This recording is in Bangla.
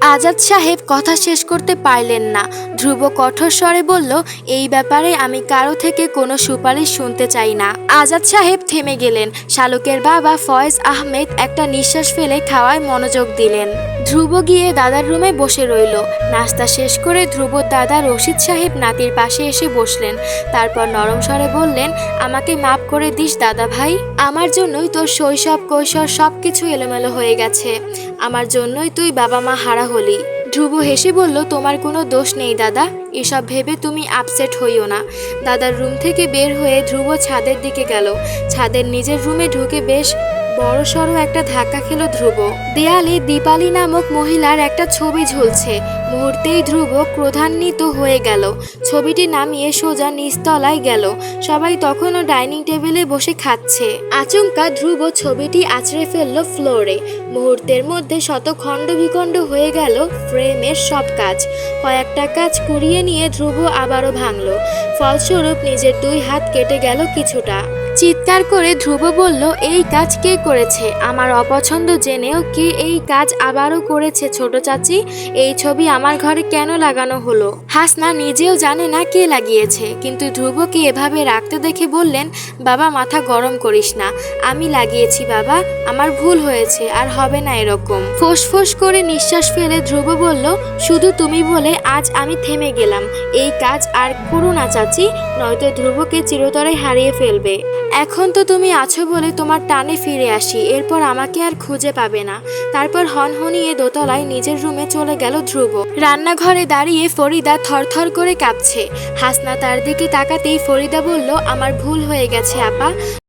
আজাদ সাহেব কথা শেষ করতে পারলেন না। ধ্রুব কঠোর স্বরে বলল, এই ব্যাপারে আমি কারও থেকে কোনো সুপারিশ শুনতে চাই না। আজাদ সাহেব থেমে গেলেন। শালুকের বাবা ফয়েজ আহমেদ একটা নিঃশ্বাস ফেলে খাওয়ায় মনোযোগ দিলেন। ধ্রুব গিয়ে দাদার রুমে বসে রইল। নাস্তা শেষ করে ধ্রুবর দাদা রশিদ সাহেব নাতির পাশে এসে বসলেন। তারপর নরম স্বরে বললেন, আমাকে মাফ করে দিস দাদা ভাই। আমার জন্যই তোর শৈশব, কৈশোর সব কিছু এলোমেলো হয়ে গেছে। আমার জন্যই তুই বাবা মা হারা হলি। ধ্রুব হেসে বলল, তোমার কোনো দোষ নেই, দাদা। এসব ভেবে তুমি আপসেট হইও না। দাদার রুম থেকে বের হয়ে ধ্রুব ছাদের দিকে গেল। ছাদের নিজের রুমে ঢুকে বেশ বড় সড়ো একটা ধাক্কা খেলো ধ্রুব। দেয়ালে দীপালি নামক মহিলার একটা ছবি ঝুলছে। মুহূর্তেই ধ্রুব ক্রোধান্বিত হয়ে গেল। ছবিটি নামিয়ে সোজা নিচতলায় গেল। সবাই তখনও ডাইনিং টেবিলে বসে খাচ্ছে। আচমকা ধ্রুব ছবিটি আছড়ে ফেলল ফ্লোরে। মুহূর্তের মধ্যে শত খণ্ড বিখণ্ড হয়ে গেল ফ্রেমের সব কাজ। কয়েকটা কাজ কুড়িয়ে নিয়ে ধ্রুব আবারও ভাঙল। ফলস্বরূপ নিজের দুই হাত কেটে গেল কিছুটা। চিৎকার করে ধ্রুব বলল, এই কাজ কে করেছে? আমার অপছন্দ জেনেও কে এই কাজ আবারও করেছে, ছোট চাচি? এই ছবি আমার ঘরে কেন লাগানো হলো? হাসনা নিজেও জানে না কে লাগিয়েছে, কিন্তু ধ্রুবকে এভাবে রাখতে দেখে বললেন, বাবা, মাথা গরম করিস না। আমি লাগিয়েছি, বাবা। আমার ভুল হয়েছে, আর হবে না এরকম। ফোঁস করে নিঃশ্বাস ফেলে ধ্রুব বলল, শুধু তুমি বলে আজ আমি থেমে গেলাম। এই কাজ আর করো না, চাচি। নয়তো ধ্রুবকে চিরতরে হারিয়ে ফেলবে। এখন তো তুমি আছো বলে তোমার টানে ফিরে আসি, এরপর আমাকে আর খুঁজে পাবে না। তারপর হনহনিয়ে দোতলায় নিজের রুমে চলে গেল ধ্রুব। রান্নাঘরে দাঁড়িয়ে ফরিদা থরথর করে কাঁপছে। হাসনা তার দিকে তাকাতেই ফরিদা বলল, আমার ভুল হয়ে গেছে, আপা।